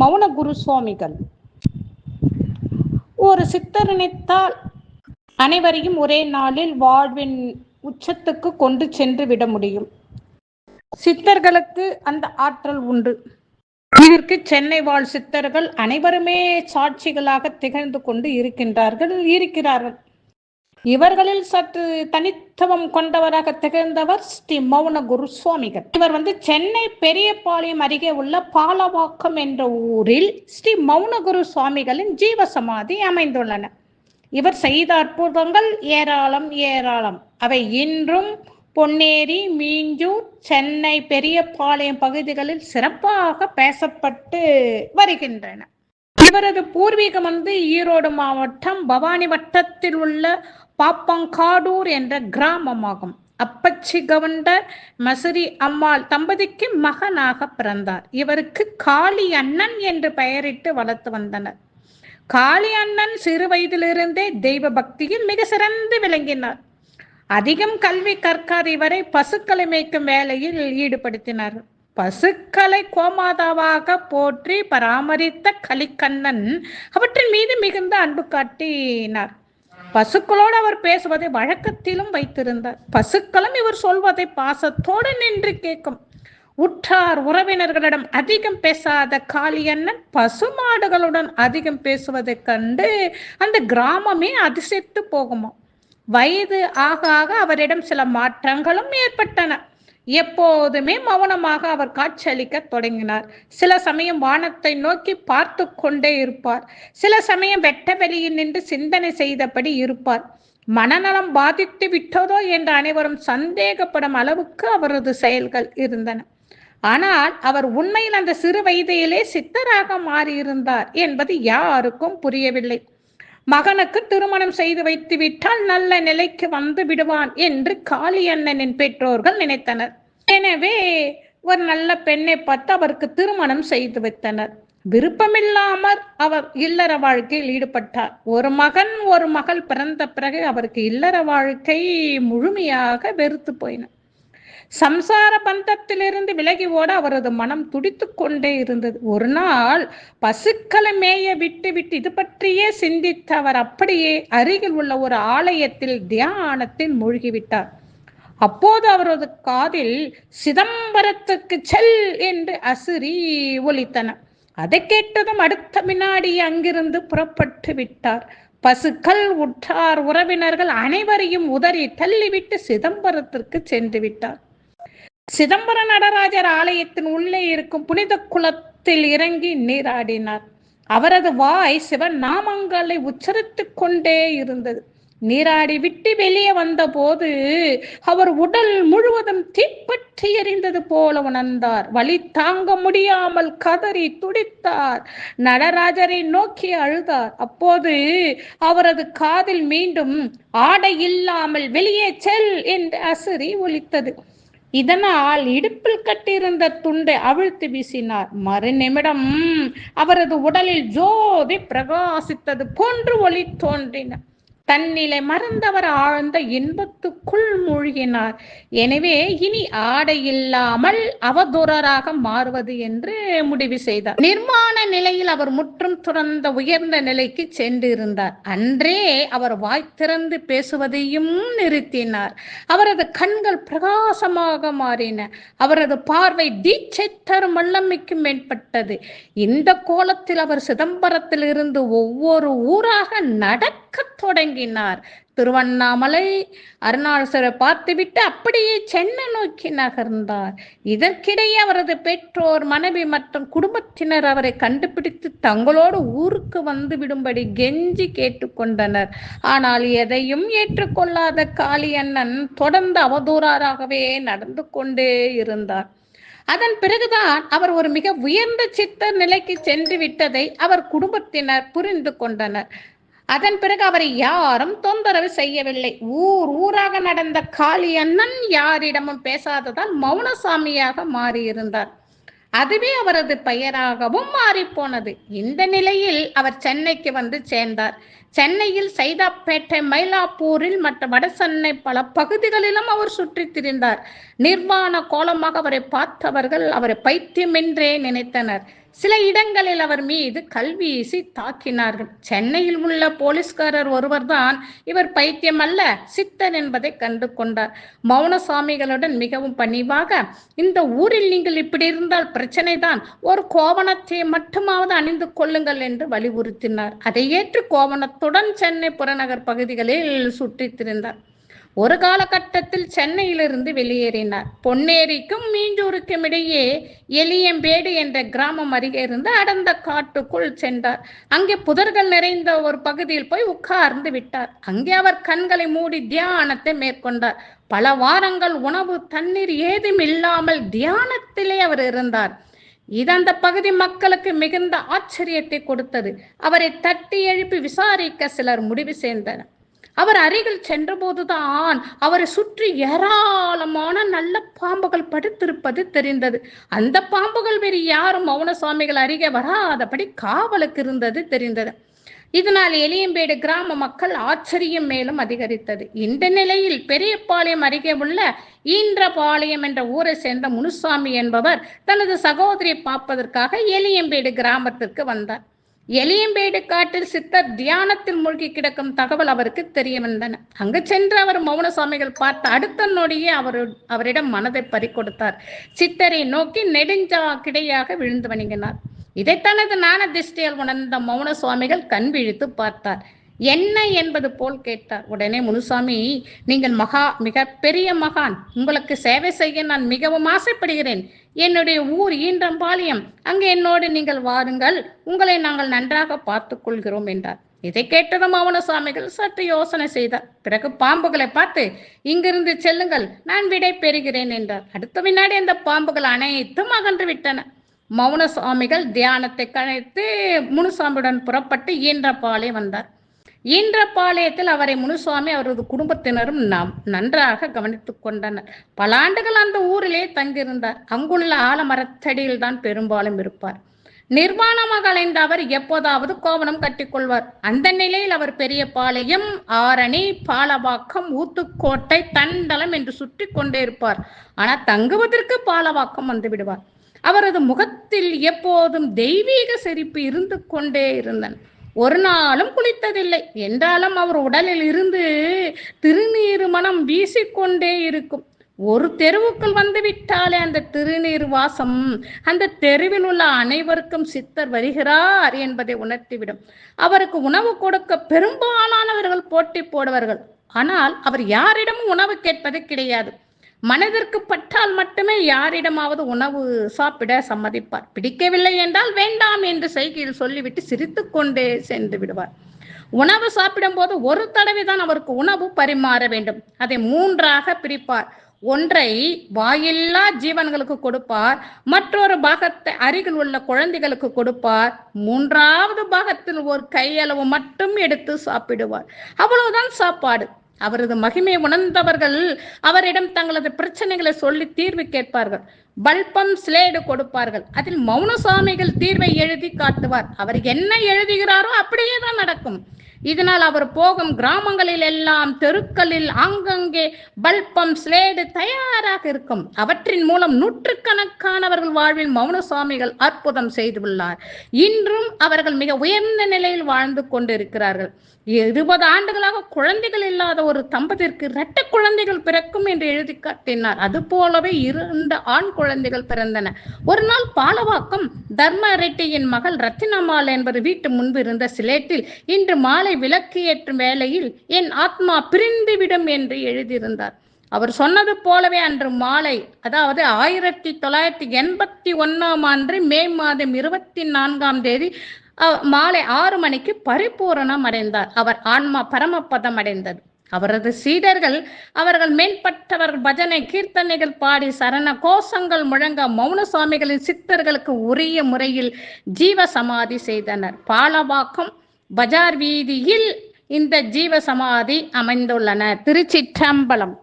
மௌன குரு சுவாமிகள். ஒரு சித்தர் நினைத்தால் அனைவரையும் ஒரே நாளில் வாழ்வின் உச்சத்துக்கு கொண்டு சென்று விட முடியும். சித்தர்களுக்கு அந்த ஆற்றல் உண்டு. இதற்கு சென்னை வாழ் சித்தர்கள் அனைவருமே சாட்சிகளாக திகழ்ந்து கொண்டு இருக்கின்றார்கள் இருக்கிறார்கள். இவர்களில் சற்று தனித்துவம் கொண்டவராக திகழ்ந்தவர் ஸ்ரீ மௌன குரு சுவாமிகள். இவர் வந்து சென்னை பெரியபாளையம் அருகே உள்ள பாலவாக்கம் என்ற ஊரில் ஸ்ரீ மௌன குரு சுவாமிகளின் ஜீவ சமாதி அமைந்துள்ளன இவர் செய்த அற்புதங்கள் ஏராளம் ஏராளம். அவை இன்றும் பொன்னேரி மீஞ்சூர் சென்னை பெரியபாளையம் பகுதிகளில் சிறப்பாக பேசப்பட்டு வருகின்றன. இவரது பூர்வீகம் வந்து ஈரோடு மாவட்டம் பவானி வட்டத்தில் உள்ள பாப்பங்காடூர் என்ற கிராமமாகும். அப்பச்சி கவுண்டர் மசுரி அம்மாள் தம்பதிக்கு மகனாக பிறந்தார். இவருக்கு காளி அண்ணன் என்று பெயரிட்டு வளர்த்து வந்தனர். காளி அண்ணன் சிறு வயதிலிருந்தே தெய்வ பக்தியில் மிக சிறந்து விளங்கினார். அதிகம் கல்வி கற்கார் இவரை பசுக்களை மேய்க்கும் வேலையில் ஈடுபடுத்தினார். பசுக்களை கோமாதாவாக போற்றி பராமரித்த கலிக்கண்ணன் அவற்றின் மீது மிகுந்த அன்பு காட்டினார். பசுக்களோடு அவர் பேசுவதை வழக்கத்திலும் வைத்திருந்தார். பசுக்களும் இவர் சொல்வதை பாசத்தோடு நின்று கேட்கும். உற்றார் உறவினர்களிடம் அதிகம் பேசாத காளியண்ணன் பசுமாடுகளுடன் அதிகம் பேசுவதைக் கண்டு அந்த கிராமமே அதிசயத்து போகுமா வயது ஆக ஆக அவரிடம் சில மாற்றங்களும் ஏற்பட்டன. எப்போதுமே மௌனமாக அவர் காட்சியளிக்க தொடங்கினார். சில சமயம் வானத்தை நோக்கி பார்த்து கொண்டே இருப்பார். சில சமயம் வெட்ட வெளியில் நின்று சிந்தனை செய்தபடி இருப்பார். மனநலம் பாதித்து விட்டதோ என்று அனைவரும் சந்தேகப்படும் அளவுக்கு அவரது செயல்கள் இருந்தன. ஆனால் அவர் உண்மையில் அந்த சிறு வயதிலே சித்தராக மாறியிருந்தார் என்பது யாருக்கும் புரியவில்லை. மகனுக்கு திருமணம் செய்து வைத்து விட்டால் நல்ல நிலைக்கு வந்து விடுவான் என்று காளி அண்ணனின் பெற்றோர்கள் நினைத்தனர். எனவே ஒரு நல்ல பெண்ணை பார்த்து அவருக்கு திருமணம் செய்து வைத்தனர். விருப்பமில்லாமல் அவர் இல்லற வாழ்க்கையில் ஈடுபட்டார். ஒரு மகன் ஒரு மகள் பிறந்த பிறகு அவருக்கு இல்லற வாழ்க்கை முழுமையாக வெறுத்து போயின. சம்சார பந்தத்திலிருந்து விலகி ஓட அவரது மனம் துடித்து கொண்டே இருந்தது. ஒரு நாள் பசுக்களை மேய விட்டு விட்டு இது பற்றியே சிந்தித்த அவர் அப்படியே அருகில் உள்ள ஒரு ஆலயத்தில் தியானத்தில் மூழ்கிவிட்டார். அப்போது அவரது காதில் சிதம்பரத்துக்கு செல் என்று அசுரி ஒலித்தன. அதை கேட்டதும் அடுத்த வினாடி அங்கிருந்து புறப்பட்டு விட்டார். பசுக்கள் உற்றார் உறவினர்கள் அனைவரையும் உதறி தள்ளிவிட்டு சிதம்பரத்திற்கு சென்று விட்டார். சிதம்பர நடராஜர் ஆலயத்தின் உள்ளே இருக்கும் புனித குளத்தில் இறங்கி நீராடினார். அவரது வாய் சிவன் நாமங்களை உச்சரித்துக் கொண்டே இருந்தது. நீராடி விட்டு வெளியே வந்தபோது அவர் உடல் முழுவதும் தீப்பற்றி எறிந்தது போல உணர்ந்தார். வழி தாங்க முடியாமல் கதறி துடித்தார். நடராஜரை நோக்கி அழுதார். அப்போது அவரது காதில் மீண்டும் ஆடை இல்லாமல் வெளியே செல் என்று அசரி ஒலித்தது. இதனால் இடுப்பில் கட்டியிருந்த துண்டை அவிழ்த்து வீசினார். மறு நிமிடம் அவரது உடலில் ஜோதி பிரகாசித்தது போன்று ஒளி தோன்றின. தன்னிலை மறந்தவர் ஆழ்ந்த இன்பத்துக்குள் மூழ்கினார். எனவே இனி ஆடை இல்லாமல் அவதூறராக மாறுவது என்று முடிவு செய்தார். நிர்மாண நிலையில் அவர் முற்றும் துறந்த உயர்ந்த நிலைக்கு சென்று இருந்தார் அன்றே அவர் வாய் திறந்து பேசுவதையும் நிறுத்தினார். அவரது கண்கள் பிரகாசமாக மாறின. அவரது பார்வை தீட்சை தரும் வல்லமைக்கு மேற்பட்டது. இந்த கோலத்தில் அவர் சிதம்பரத்தில் இருந்து ஒவ்வொரு ஊராக நடக்க தொடங்கினார். திருவண்ணாமலை அருணாசரை பார்த்துவிட்டு அப்படியே சென்னை நோக்கி நகர்ந்தார். இதற்கிடையே அவரது பெற்றோர் மனைவி மற்றும் குடும்பத்தினர் அவரை கண்டுபிடித்து தங்களோடு ஊருக்கு வந்து விடும்படி கெஞ்சி கேட்டுக்கொண்டனர். ஆனால் எதையும் ஏற்றுக்கொள்ளாத காளியண்ணன் தொடர்ந்து அவதூறாராகவே நடந்து கொண்டே இருந்தார். அதன் பிறகுதான் அவர் ஒரு மிக உயர்ந்த சித்தர் நிலைக்கு சென்று விட்டதை அவர் குடும்பத்தினர் புரிந்து கொண்டனர். அதன் பிறகு அவரை யாரும் தொந்தரவு செய்யவில்லை. ஊர் ஊராக நடந்த காளி அண்ணன் யாரிடமும் பேசாததால் மௌனசாமியாக மாறியிருந்தார். அதுவே அவரது பெயராகவும் மாறிப்போனது. இந்த நிலையில் அவர் சென்னைக்கு வந்து சேர்ந்தார். சென்னையில் சைதாப்பேட்டை மயிலாப்பூரில் மற்ற வடசென்னை பல பகுதிகளிலும் அவர் சுற்றித் திரிந்தார். நிர்வாண கோலமாக அவரை பார்த்தவர்கள் அவரை பைத்தியம் என்றே நினைத்தனர். சில இடங்களில் அவர் மீது கல்வீசி தாக்கினார்கள். சென்னையில் உள்ள போலீஸ்காரர் ஒருவர்தான் இவர் பைத்தியம் அல்ல சித்தர் என்பதை கண்டு கொண்டார். மௌனசாமிகளுடன் மிகவும் பணிவாக இந்த ஊரில் நீங்கள் இப்படி இருந்தால் பிரச்சனை தான் ஒரு கோவணத்தை மட்டுமாவது அணிந்து கொள்ளுங்கள் என்று வலியுறுத்தினார். அதை ஏற்று கோவணத்துடன் சென்னை புறநகர் பகுதிகளில் சுற்றித் திரிந்தார். ஒரு காலகட்டத்தில் சென்னையிலிருந்து வெளியேறினார். பொன்னேரிக்கும் மீஞ்சூருக்கும் இடையே எலியம்பேடு என்ற கிராமம் அருகே இருந்து அடர்ந்த காட்டுக்குள் சென்றார். அங்கே புதர்கள் நிறைந்த ஒரு பகுதியில் போய் உட்கார்ந்து விட்டார். அங்கே அவர் கண்களை மூடி தியானத்தை மேற்கொண்டார். பல வாரங்கள் உணவு தண்ணீர் ஏதும் இல்லாமல் தியானத்திலே அவர் இருந்தார். இது அந்த பகுதி மக்களுக்கு மிகுந்த ஆச்சரியத்தை கொடுத்தது. அவரை தட்டி எழுப்பி விசாரிக்க சிலர் முடிவு செய்தனர். அவர் அருகில் சென்றபோதுதான் அவரை சுற்றி ஏராளமான நல்ல பாம்புகள் படுத்திருப்பது தெரிந்தது. அந்த பாம்புகள் வேறு யாரும் மௌனசாமிகள் அருகே வராதபடி காவலுக்கு இருந்தது தெரிந்தது. இதனால் எலியம்பேடு கிராம மக்கள் ஆச்சரியம் மேலும் அதிகரித்தது. இந்த நிலையில் பெரியபாளையம் அருகே உள்ள ஈன்றபாளையம் என்ற ஊரை சேர்ந்த முனுசாமி என்பவர் தனது சகோதரியை பார்ப்பதற்காக எலியம்பேடு கிராமத்திற்கு வந்தார். எலியம்பேடு காட்டில் சித்தர் தியானத்தில் மூழ்கி கிடக்கும் தகவல் அவருக்கு தெரிய வந்தன அங்கு சென்று அவர் மௌனசாமிகள் பார்த்த அடுத்த நொடியே அவர் அவரிடம் மனதை பறிக்கொடுத்தார். சித்தரை நோக்கி நெடுஞ்சா கிடையாக விழுந்து வணங்கினார். இதை தனது ஞான திருஷ்டியால் உணர்ந்த மௌன சுவாமிகள் கண் விழித்து பார்த்தார். என்ன என்பது போல் கேட்டார். உடனே முனுசாமி நீங்கள் மகா மிக பெரிய மகான். உங்களுக்கு சேவை செய்ய நான் மிகவும் ஆசைப்படுகிறேன். என்னுடைய ஊர் ஈன்றம்பாளையம் அங்கே என்னோடு நீங்கள் வாருங்கள். உங்களை நாங்கள் நன்றாக பார்த்து கொள்கிறோம் என்றார். இதை கேட்டதும் மௌன சுவாமிகள் சற்று யோசனை செய்தார். பிறகு பாம்புகளை பார்த்து இங்கிருந்து செல்லுங்கள். நான் விடை பெறுகிறேன் என்றார். அடுத்த வினாடி அந்த பாம்புகள் அனைத்தும் அகன்று விட்டன. மௌன சுவாமிகள் தியானத்தை கழித்து முனுசாமியுடன் புறப்பட்டு ஈன்றப்பாலே வந்தார். ஈன்றப்பாளையத்தில் அவரை முனுசுவாமி அவரது குடும்பத்தினரும் நாம் நன்றாக கவனித்துக் கொண்டனர். பல ஆண்டுகள் அந்த ஊரிலே தங்கியிருந்தார். அங்குள்ள ஆலமரத்தடியில் தான் பெரும்பாலும் இருப்பார். நிர்வாணமாக அலைந்த அவர் எப்போதாவது கோவணம் கட்டிக்கொள்வார். அந்த நிலையில் அவர் பெரிய பாளையம் ஆரணி பாலவாக்கம் ஊத்துக்கோட்டை தண்டலம் என்று சுற்றி கொண்டே இருப்பார். ஆனால் தங்குவதற்கு பாலவாக்கம் வந்து விடுவார். அவரது முகத்தில் எப்போதும் தெய்வீக செறிப்பு இருந்து கொண்டே இருந்தன. ஒரு நாளும் குளித்ததில்லை. என்றாலும் அவர் உடலில் இருந்து திருநீர் மனம் வீசிக்கொண்டே இருக்கும். ஒரு தெருவுக்குள் வந்து விட்டாலே அந்த திருநீர் வாசம் அந்த தெருவில் உள்ள அனைவருக்கும் சித்தர் வருகிறார் என்பதை உணர்த்திவிடும். அவருக்கு உணவு கொடுக்க பெரும்பாலானவர்கள் போட்டி போடுவார்கள். ஆனால் அவர் யாரிடமும் உணவு கேட்பது கிடையாது. மனதிற்கு பட்டால் மட்டுமே யாரிடமாவது உணவு சாப்பிட சம்மதிப்பார். பிடிக்கவில்லை என்றால் வேண்டாம் என்று செய்கையில் சொல்லிவிட்டு சிரித்து கொண்டே சென்று விடுவார். உணவு சாப்பிடும்போது ஒரு தடவை தான் அவருக்கு உணவு பரிமாற வேண்டும். அதை மூன்றாக பிரிப்பார். ஒன்றை வாயில்லா ஜீவன்களுக்கு கொடுப்பார். மற்றொரு பாகத்தை அருகில் உள்ள குழந்தைகளுக்கு கொடுப்பார். மூன்றாவது பாகத்தில் ஒரு கையளவு மட்டும் எடுத்து சாப்பிடுவார். அவ்வளவுதான் சாப்பாடு. அவரது மகிமை உணர்ந்தவர்கள் அவரிடம் தங்களது பிரச்சனைகளை சொல்லி தீர்வு கேட்பார்கள். பல்பம் ஸ்லேடு கொடுப்பார்கள். அதில் மௌனசாமிகள் தீர்வை எழுதி காட்டுவார். அவர் என்ன எழுதுகிறாரோ அப்படியே தான் நடக்கும். இதனால் அவர் போகும் கிராமங்களில் எல்லாம் தெருக்களில் ஆங்கங்கே பல்பம் ஸ்லேடு தயாராக இருக்கும். அவற்றின் மூலம் நூற்றுக்கணக்கானவர்கள் வாழ்வில் மௌன சுவாமிகள் அற்புதம் செய்துள்ளார் இன்றும் அவர்கள் மிக உயர்ந்த நிலையில் வாழ்ந்து கொண்டிருக்கிறார்கள். இருபது ஆண்டுகளாக குழந்தைகள் இல்லாத ஒரு தம்பதிற்கு இரட்ட குழந்தைகள் பிறக்கும் என்று எழுதி காட்டினார். அது போலவே இரண்டு ஆண் குழந்தைகள் பிறந்தன. ஒரு நாள் பாலவாக்கம் தர்ம ரெட்டியின் மகள் ரத்தினமால் என்பது வீட்டு முன்பு இருந்த சிலேட்டில் இன்று மாலை விளக்கு ஏற்றும் வேளையில் என் ஆத்மா பிரிந்துவிடும் என்று எழுதியிருந்தார். அவர் சொன்னது போலவே அன்று மாலை அதாவது ஆயிரத்தி தொள்ளாயிரத்தி எண்பத்தி ஒன்னாம் ஆண்டு மே மாதம் இருபத்தி நான்காம் தேதி மாலை ஆறு மணிக்கு பரிபூரணம் அடைந்தார். அவர் ஆன்மா பரமபதம் அடைந்தது. அவரது சீடர்கள் அவர்கள் மேம்பட்டவர்கள் பஜனை கீர்த்தனைகள் பாடி சரண கோஷங்கள் முழங்க மௌன சுவாமிகளின் சித்தர்களுக்கு உரிய முறையில் ஜீவ சமாதி செய்தனர். பாலவாக்கம் பஜார் வீதியில் இந்த ஜீவ சமாதி அமைந்துள்ளன. திருச்சிற்றம்பலம்.